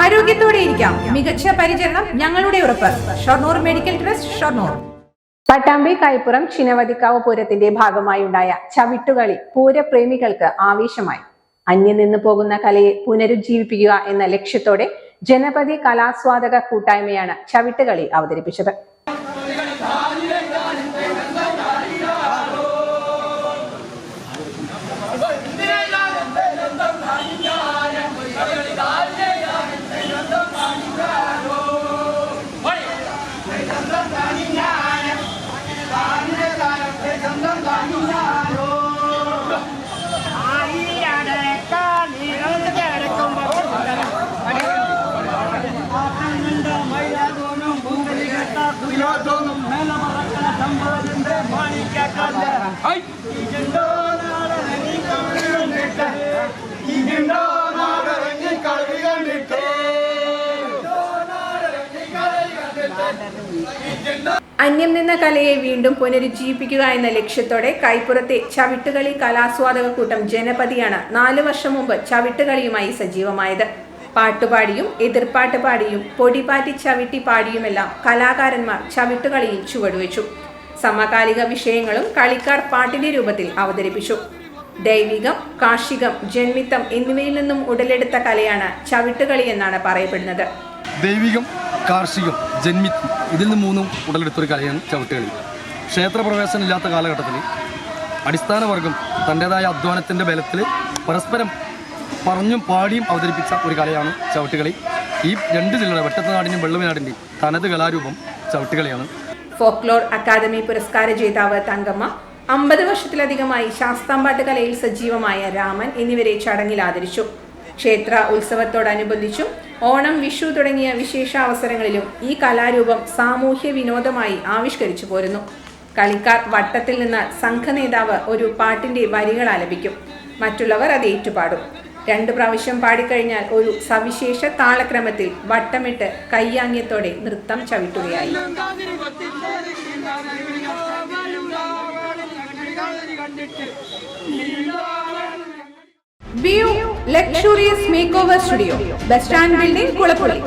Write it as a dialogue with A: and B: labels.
A: ആരോഗ്യത്തോടെ ഇരിക്കാം. മികച്ച പരിചരണം ഞങ്ങളുടെ ഉറപ്പ്. Shoranur medical trust Shoranur.
B: Pattambi Kaippuram ചിനവതിക്കാവ് പൂരത്തിന്റെ ഭാഗമായുണ്ടായ ചവിട്ടുകളി പൂരപ്രേമികൾക്ക് ആവേശമായി. അന്യം നിന്ന് പോകുന്ന കലയെ പുനരുജ്ജീവിപ്പിക്കുക എന്ന ലക്ഷ്യത്തോടെ ജനപതി കലാസ്വാദക കൂട്ടായ്മയാണ് ചവിട്ടുകളി അവതരിപ്പിച്ചത്. അന്യം നിന്ന കലയെ വീണ്ടും പുനരുജ്ജീവിപ്പിക്കുക എന്ന ലക്ഷ്യത്തോടെ കൈപ്പുറത്തെ ചവിട്ടുകളി കലാസ്വാദക കൂട്ടം ജനപതിയാണ് നാലു വർഷം മുമ്പ് ചവിട്ടുകളിയുമായി സജീവമായത്. പാട്ടുപാടിയും എതിർപ്പാട്ട് പാടിയും പൊടിപാറ്റി ചവിട്ടി പാടിയുമെല്ലാം കലാകാരന്മാർ ചവിട്ടുകളിയിൽ ചുവടുവെച്ചു. സമകാലിക വിഷയങ്ങളും കളിക്കാർ പാട്ടിന്റെ രൂപത്തിൽ അവതരിപ്പിച്ചു. ദൈവികം കാർഷികം ജന്മിത്തം എന്നിവയിൽ നിന്നും ഉടലെടുത്ത കലയാണ് ചവിട്ടുകളി എന്നാണ് പറയപ്പെടുന്നത്.
C: ദൈവികം കാർഷികം ജന്മിത്തം ഇതിൽ നിന്ന് മൂന്നും ഉടലെടുത്തൊരു കലയാണ് ചവിട്ടുകളി. ക്ഷേത്രപ്രവേശനമില്ലാത്ത കാലഘട്ടത്തിൽ അടിസ്ഥാനവർഗം തന്റെതായ അധ്വാനത്തിന്റെ ബലത്തിൽ പരസ്പരം പറഞ്ഞും പാടിയും അവതരിപ്പിച്ച ഒരു കലയാണ് ചവിട്ടുകളി. ഈ രണ്ട് ജില്ലകളുടെ വെട്ടത്തനാടിന്റെയും വെള്ളുവനാടിന്റെയും തനത് കലാരൂപം ചവിട്ടുകളിയാണ്.
A: ഫോക്ലോർ അക്കാദമി പുരസ്കാര ജേതാവ് തങ്കമ്മ അമ്പത് വർഷത്തിലധികമായി ശാസ്താംപാട്ട് കലയിൽ സജീവമായ രാമൻ എന്നിവരെ ചടങ്ങിൽ ആദരിച്ചു. ക്ഷേത്ര ഉത്സവത്തോടനുബന്ധിച്ചും ഓണം വിഷു തുടങ്ങിയ വിശേഷ അവസരങ്ങളിലും ഈ കലാരൂപം സാമൂഹ്യ വിനോദമായി ആവിഷ്കരിച്ചു പോരുന്നു. കളിക്കാർ വട്ടത്തിൽ നിന്ന് സംഘനേതാവ് ഒരു പാട്ടിന്റെ വരികൾ ആലപിക്കും. മറ്റുള്ളവർ അത് ഏറ്റുപാടും. രണ്ടു പ്രാവശ്യം പാടിക്കഴിഞ്ഞാൽ ഒരു സവിശേഷ താളക്രമത്തിൽ വട്ടമിട്ട് കയ്യാങ്ങ്യത്തോടെ നൃത്തം ചവിട്ടുകയായി. Luxurious makeover studio bus stand building Kulappully